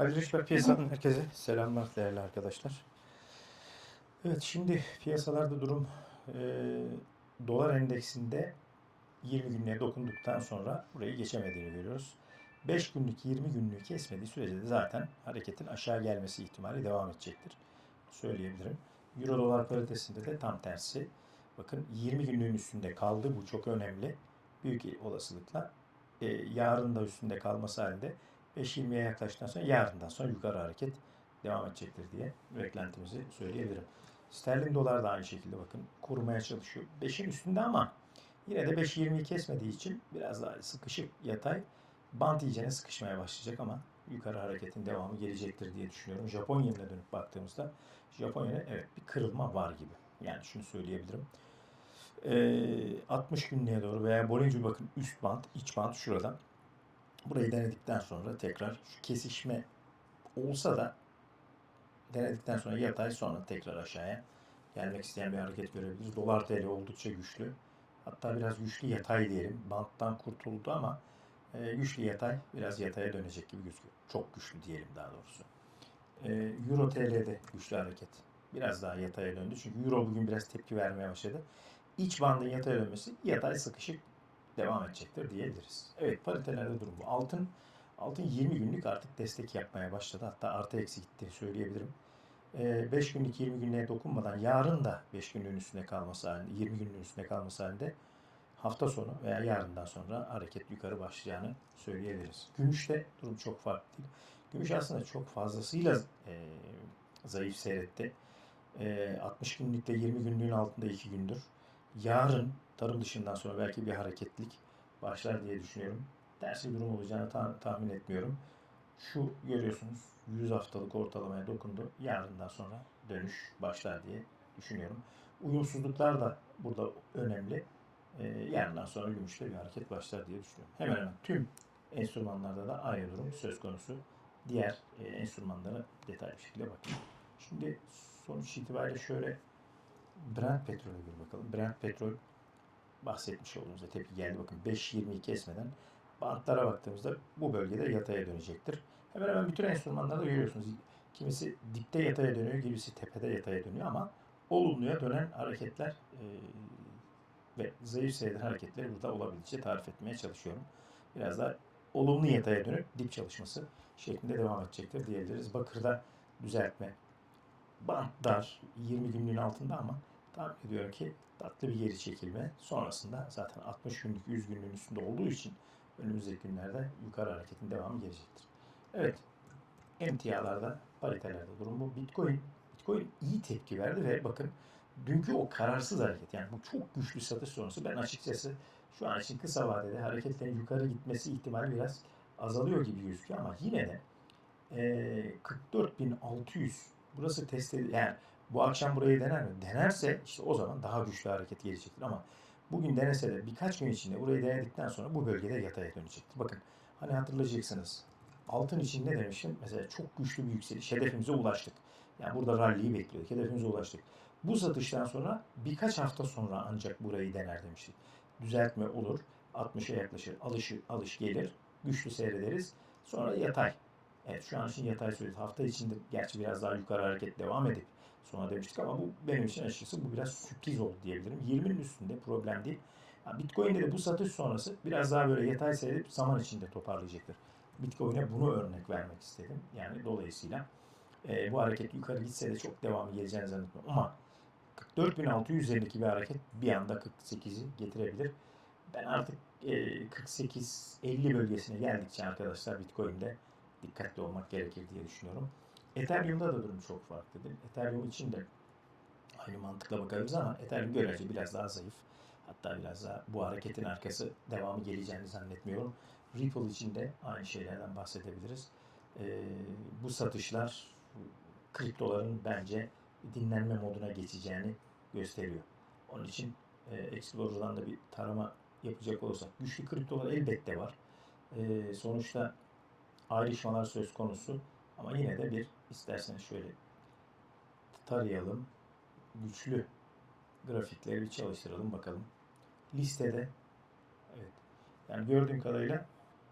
Halil Reçber piyasanın herkese selamlar değerli arkadaşlar. Evet şimdi piyasalarda durum e, dolar endeksinde 20 günlüğe dokunduktan sonra burayı geçemediğini görüyoruz. 5 günlük 20 günlüğü kesmediği sürece de zaten hareketin aşağı gelmesi ihtimali devam edecektir. Söyleyebilirim. Euro dolar paritesinde de tam tersi. Bakın 20 günlüğün üstünde kaldı. Bu çok önemli. Büyük olasılıkla e, yarın da üstünde kalması halinde 5.20'ye yaklaştıktan sonra yarından sonra yukarı hareket devam edecektir diye beklentimizi söyleyebilirim. Sterlin dolar da aynı şekilde bakın korumaya çalışıyor. 5'in üstünde ama yine de 5.20'yi kesmediği için biraz daha sıkışık yatay bant iyicene sıkışmaya başlayacak ama yukarı hareketin devamı gelecektir diye düşünüyorum. Japon dönüp baktığımızda Japonya'da evet bir kırılma var gibi. Yani şunu söyleyebilirim. Ee, 60 günlüğe doğru veya Bollinger bakın üst bant, iç bant şuradan. Burayı denedikten sonra tekrar şu kesişme olsa da denedikten sonra yatay sonra tekrar aşağıya gelmek isteyen bir hareket görebiliriz. Dolar TL oldukça güçlü. Hatta biraz güçlü yatay diyelim. Banttan kurtuldu ama e, güçlü yatay biraz yataya dönecek gibi gözüküyor. Çok güçlü diyelim daha doğrusu. E, Euro TL'de güçlü hareket. Biraz daha yataya döndü. Çünkü Euro bugün biraz tepki vermeye başladı. İç bandın yataya dönmesi yatay sıkışık devam edecektir diyebiliriz. Evet paritelerde durum bu. Altın altın 20 günlük artık destek yapmaya başladı. Hatta artı eksi gitti söyleyebilirim. 5 günlük 20 günlüğe dokunmadan yarın da 5 günlüğün üstünde kalması halinde 20 günlüğün üstünde kalması halinde hafta sonu veya yarından sonra hareket yukarı başlayacağını söyleyebiliriz. Gümüşte durum çok farklı değil. Gümüş aslında çok fazlasıyla e, zayıf seyretti. E, 60 günlükte 20 günlüğün altında 2 gündür. Yarın tarım dışından sonra belki bir hareketlik başlar diye düşünüyorum. Tersi bir durum olacağını ta- tahmin etmiyorum. Şu görüyorsunuz 100 haftalık ortalamaya dokundu. Yarından sonra dönüş başlar diye düşünüyorum. Uyumsuzluklar da burada önemli. Ee, yarından sonra gümüşte bir hareket başlar diye düşünüyorum. Hemen hemen tüm enstrümanlarda da aynı durum söz konusu. Diğer e, enstrümanlara detaylı bir şekilde bakın. Şimdi sonuç itibariyle şöyle Brent petrolü bir bakalım. Brent petrol bahsetmiş olduğumuzda tepki geldi. Bakın 5.20'yi kesmeden bantlara baktığımızda bu bölgede yataya dönecektir. Hemen hemen bütün enstrümanlarda görüyorsunuz. Kimisi dipte yataya dönüyor, kimisi tepede yataya dönüyor ama olumluya dönen hareketler e, ve zayıf seyreden hareketleri burada olabildiğince tarif etmeye çalışıyorum. Biraz daha olumlu yataya dönüp dip çalışması şeklinde devam edecektir diyebiliriz. Bakırda düzeltme. Bant dar, 20 günlüğün altında ama tahmin ediyorum ki tatlı bir geri çekilme. Sonrasında zaten 60 günlük 100 günlüğün üstünde olduğu için önümüzdeki günlerde yukarı hareketin devamı gelecektir. Evet. Emtialarda, paritelerde durum bu. Bitcoin, Bitcoin iyi tepki verdi ve bakın dünkü o kararsız hareket yani bu çok güçlü satış sonrası ben açıkçası şu an için kısa vadede hareketlerin yukarı gitmesi ihtimali biraz azalıyor gibi gözüküyor ama yine de e, 44.600 burası test edildi. Yani bu akşam burayı dener mi? Denerse işte o zaman daha güçlü hareket gelecektir ama bugün denese de birkaç gün içinde burayı denedikten sonra bu bölgede yataya dönecektir. Bakın hani hatırlayacaksınız altın için ne demiştim? Mesela çok güçlü bir yükseliş. Hedefimize ulaştık. Yani burada rally'yi bekliyorduk. Hedefimize ulaştık. Bu satıştan sonra birkaç hafta sonra ancak burayı dener demiştik. Düzeltme olur. 60'a yaklaşır. Alış, alış gelir. Güçlü seyrederiz. Sonra yatay. Evet şu an için yatay söylüyoruz. Hafta içinde gerçi biraz daha yukarı hareket devam edip sonra demiştik ama bu benim için açıkçası bu biraz sürpriz oldu diyebilirim. 20'nin üstünde problem değil. Bitcoin'de de bu satış sonrası biraz daha böyle yatay seyredip zaman içinde toparlayacaktır. Bitcoin'e bunu örnek vermek istedim. Yani dolayısıyla e, bu hareket yukarı gitse de çok devamı geleceğini zannetmiyorum. Ama 44.600 üzerindeki bir hareket bir anda 48'i getirebilir. Ben artık e, 48-50 bölgesine geldikçe arkadaşlar Bitcoin'de dikkatli olmak gerekir diye düşünüyorum. Ethereum'da da durum çok farklı değil. Ethereum için de aynı mantıkla bakabiliriz ama Ethereum görece biraz daha zayıf. Hatta biraz daha bu hareketin arkası devamı geleceğini zannetmiyorum. Ripple için de aynı şeylerden bahsedebiliriz. Ee, bu satışlar kriptoların bence dinlenme moduna geçeceğini gösteriyor. Onun için e, Explorer'dan da bir tarama yapacak olursak güçlü kriptolar elbette var. E, sonuçta ayrışmalar söz konusu ama yine de bir isterseniz şöyle tarayalım. Güçlü grafikleri bir çalıştıralım bakalım. Listede evet yani gördüğüm kadarıyla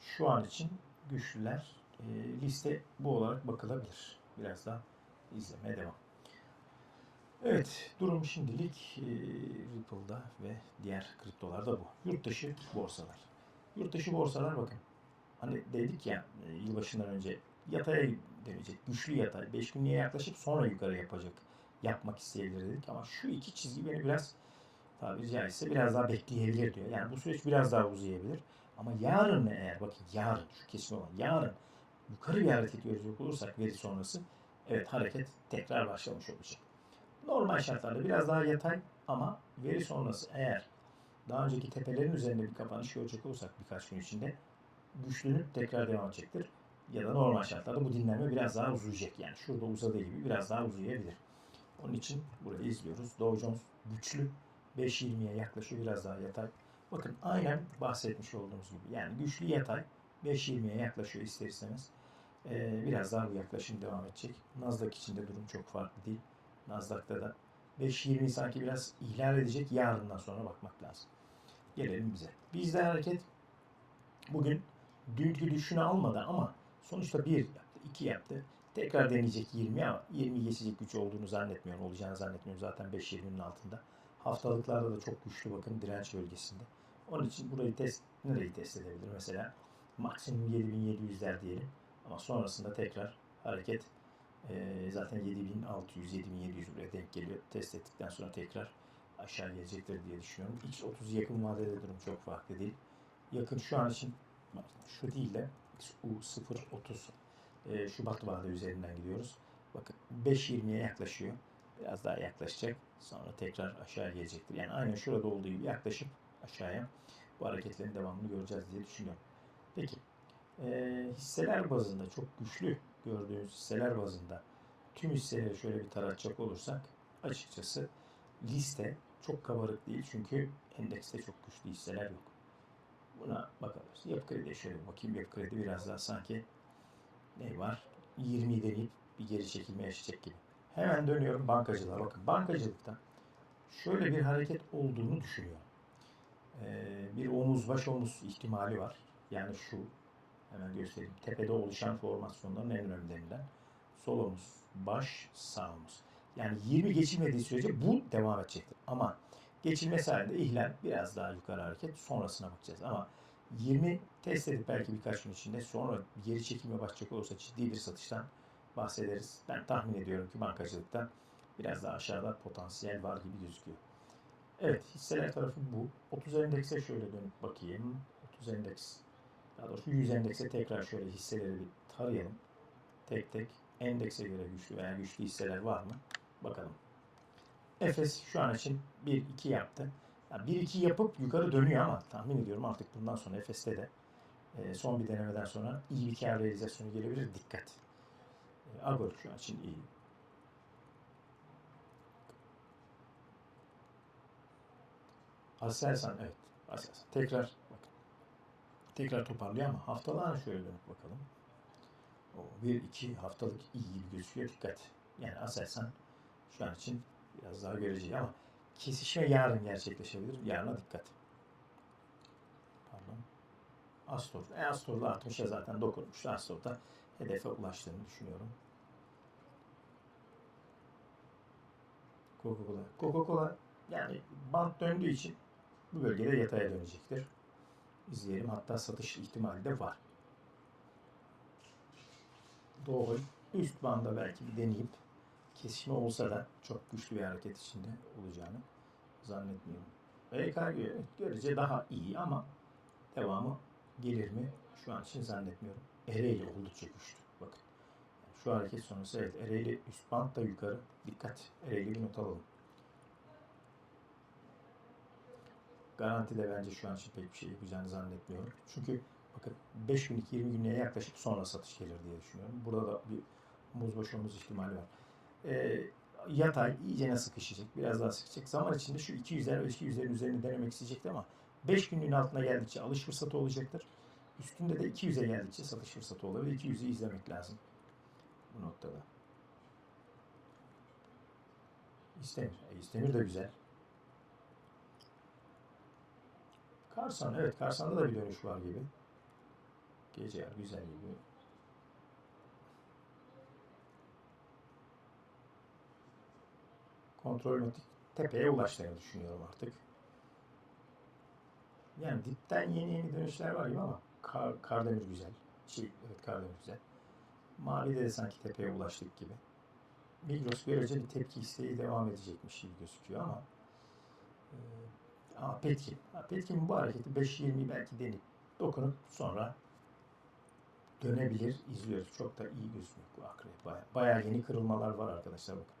şu an için güçlüler e, liste bu olarak bakılabilir. Biraz daha izlemeye devam. Evet, durum şimdilik e, Ripple'da ve diğer kriptolarda bu. Yurt dışı borsalar. Yurt dışı borsalar bakın. Hani dedik ya e, yılbaşından önce yataya dönecek. Güçlü yatay. 5 günlüğe yaklaşıp sonra yukarı yapacak. Yapmak isteyebilir dedik ama şu iki çizgi beni biraz tabiri caizse biraz daha bekleyebilir diyor. Yani bu süreç biraz daha uzayabilir. Ama yarın eğer bakın yarın şu kesin olan yarın yukarı bir hareket görecek olursak veri sonrası evet hareket tekrar başlamış olacak. Normal şartlarda biraz daha yatay ama veri sonrası eğer daha önceki tepelerin üzerinde bir kapanış görecek olursak birkaç gün içinde güçlünüp tekrar devam edecektir. Ya da normal şartlarda bu dinlenme biraz daha uzayacak. Yani şurada uzadığı gibi biraz daha uzayabilir. Onun için burayı izliyoruz. Dow Jones güçlü 5.20'ye yaklaşıyor biraz daha yatay. Bakın aynen bahsetmiş olduğumuz gibi. Yani güçlü yatay 5.20'ye yaklaşıyor ister istemez. Ee, biraz daha bu yaklaşım devam edecek. Nasdaq için de durum çok farklı değil. Nasdaq'ta da 5.20 sanki biraz ihlal edecek. Yarından sonra bakmak lazım. Gelelim bize. Bizde hareket bugün dünkü düşünü almadı ama sonuçta bir yaptı, iki yaptı. Tekrar deneyecek 20 ama 20 geçecek güç olduğunu zannetmiyorum. Olacağını zannetmiyorum zaten 5.20'nin altında. Haftalıklarda da çok güçlü bakın direnç bölgesinde. Onun için burayı test, nereyi test edebilir? Mesela maksimum 7700'ler diyelim. Ama sonrasında tekrar hareket e, zaten 7600, 7700 buraya denk geliyor. Test ettikten sonra tekrar aşağı gelecektir diye düşünüyorum. X30 yakın vadede durum çok farklı değil. Yakın şu an için şu değil de XU030 e, Şubat vade üzerinden gidiyoruz. Bakın 5.20'ye yaklaşıyor. Biraz daha yaklaşacak. Sonra tekrar aşağı gelecektir. Yani aynen şurada olduğu gibi yaklaşıp aşağıya bu hareketlerin devamını göreceğiz diye düşünüyorum. Peki e, hisseler bazında çok güçlü gördüğünüz hisseler bazında tüm hisseleri şöyle bir taratacak olursak açıkçası liste çok kabarık değil çünkü endekste çok güçlü hisseler yok. Buna bakabiliriz. Yapı krediye şöyle bakayım. Yapı kredi biraz daha sanki ne var? 20 deneyip bir geri çekilme yaşayacak gibi. Hemen dönüyorum bankacılığa. Bakın bankacılıkta şöyle bir hareket olduğunu düşünüyorum. Ee, bir omuz baş omuz ihtimali var. Yani şu hemen göstereyim. Tepede oluşan formasyonların en önemlilerinden. Sol omuz, baş, sağ omuz. Yani 20 geçilmediği sürece bu devam edecektir. Ama geçilmesi halinde ihlal biraz daha yukarı hareket sonrasına bakacağız. Ama 20 test edip belki birkaç gün içinde sonra geri çekilme başlayacak olursa ciddi bir satıştan bahsederiz. Ben tahmin ediyorum ki bankacılıkta biraz daha aşağıda potansiyel var gibi gözüküyor. Evet hisseler tarafı bu. 30 endekse şöyle dönüp bakayım. 30 endeks daha doğrusu 100 endekse tekrar şöyle hisseleri bir tarayalım. Tek tek endekse göre güçlü veya güçlü hisseler var mı? Bakalım. Efes şu an için 1-2 yaptı. 1-2 yapıp yukarı dönüyor ama tahmin ediyorum artık bundan sonra Efes'te de e, son bir denemeden sonra iyi bir kar realizasyonu gelebilir. Dikkat. E, Agor şu an için iyi. Aselsan evet. Aselsan. Tekrar bakın. Tekrar toparlıyor ama haftalığa şöyle dönüp bakalım. O 1-2 haftalık iyi gibi gözüküyor. Dikkat. Yani Aselsan şu an için biraz daha göreceği ama kesişme yarın gerçekleşebilir. Yarına dikkat. Pardon. Astor. E Astor'la 60'a zaten dokunmuştu. Astor'da hedefe ulaştığını düşünüyorum. Coca-Cola. Coca-Cola yani bant döndüğü için bu bölgede yataya dönecektir. İzleyelim. Hatta satış ihtimali de var. Doğru. Üst banda belki bir deneyip kesişme olsa da çok güçlü bir hareket içinde olacağını zannetmiyorum. VK görece daha iyi ama devamı gelir mi? Şu an için zannetmiyorum. Ereğli oldukça güçlü. Bakın. Şu hareket sonrası evet Ereğli üst band da yukarı. Dikkat. Ereğli bir not alalım. Garanti de bence şu an için pek bir şey yapacağını zannetmiyorum. Çünkü bakın 5 günlük 20 günlüğe yaklaşıp sonra satış gelir diye düşünüyorum. Burada da bir muz omuz ihtimali var. Ee, yatay iyicene sıkışacak. Biraz daha sıkışacak. Zaman içinde şu 200'ler ve 200'lerin üzerine denemek isteyecekti ama 5 günlüğün altına geldikçe alış fırsatı olacaktır. Üstünde de 200'e geldikçe satış fırsatı olabilir. 200'ü izlemek lazım bu noktada. İstemir. E, İstemir de güzel. Karsan evet Karsan'da da bir dönüş var gibi. Gece güzel gibi. Kontrolmatik tepeye ulaştığını düşünüyorum artık. Yani dipten yeni yeni dönüşler var gibi ama Kar, Kardemir güzel. Şey, evet Kardemir güzel. Mavi'de de sanki tepeye ulaştık gibi. Migros böylece bir tepki isteği devam edecekmiş gibi gözüküyor ama e, Aa, Petkim. Ha, Petkim bu hareketi 5.20'yi belki denip dokunup sonra dönebilir. izliyoruz. Çok da iyi gözüküyor bu akrep. Baya, bayağı yeni kırılmalar var arkadaşlar bakın.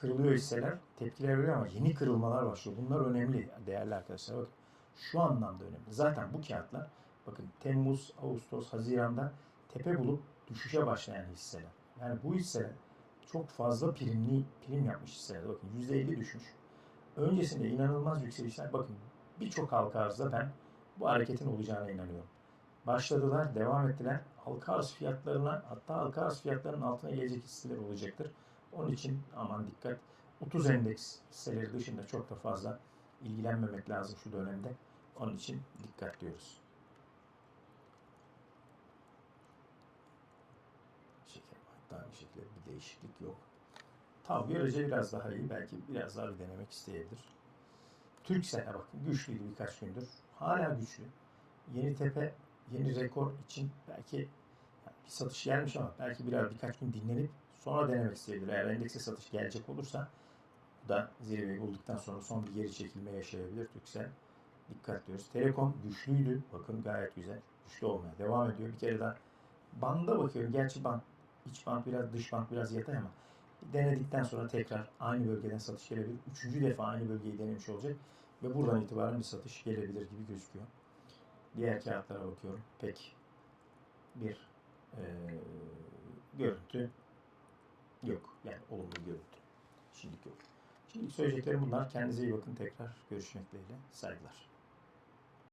Kırılıyor hisseler, tepkiler veriyor ama yeni kırılmalar başlıyor. Bunlar önemli değerli arkadaşlar. Bakın şu anlamda önemli. Zaten bu kağıtlar bakın Temmuz, Ağustos, Haziran'da tepe bulup düşüşe başlayan hisseler. Yani bu hisseler çok fazla primli prim yapmış hisseler. Bakın %50 düşmüş. Öncesinde inanılmaz yükselişler. Bakın birçok halka arzda ben bu hareketin olacağına inanıyorum. Başladılar, devam ettiler. Halka arz fiyatlarına hatta halka arz fiyatlarının altına gelecek hisseler olacaktır. Onun için aman dikkat. 30 endeks hisseleri dışında çok da fazla ilgilenmemek lazım şu dönemde. Onun için dikkat diyoruz. Şeker hatta aynı şekilde bir değişiklik yok. Tav görece biraz daha iyi. Belki biraz daha bir denemek isteyebilir. Türksel'e bakın güçlüydü birkaç gündür. Hala güçlü. Yeni tepe, yeni rekor için belki bir satış gelmiş ama belki biraz birkaç gün dinlenip sonra denemek isteyebilir. Eğer endekse satış gelecek olursa da zirveyi bulduktan sonra son bir geri çekilme yaşayabilir Türksel. Dikkat diyoruz. Telekom güçlüydü. Bakın gayet güzel. Güçlü olmaya devam ediyor. Bir kere daha banda bakıyorum. Gerçi band, iç band biraz, dış band biraz yatay ama denedikten sonra tekrar aynı bölgeden satış gelebilir. Üçüncü defa aynı bölgeyi denemiş olacak. Ve buradan itibaren bir satış gelebilir gibi gözüküyor. Diğer kağıtlara bakıyorum. Pek bir e, görüntü yok. Yani olumlu görüntü. Şimdilik yok. Şimdi söyleyeceklerim bunlar. Kendinize iyi bakın. Tekrar görüşmek dileğiyle. Saygılar.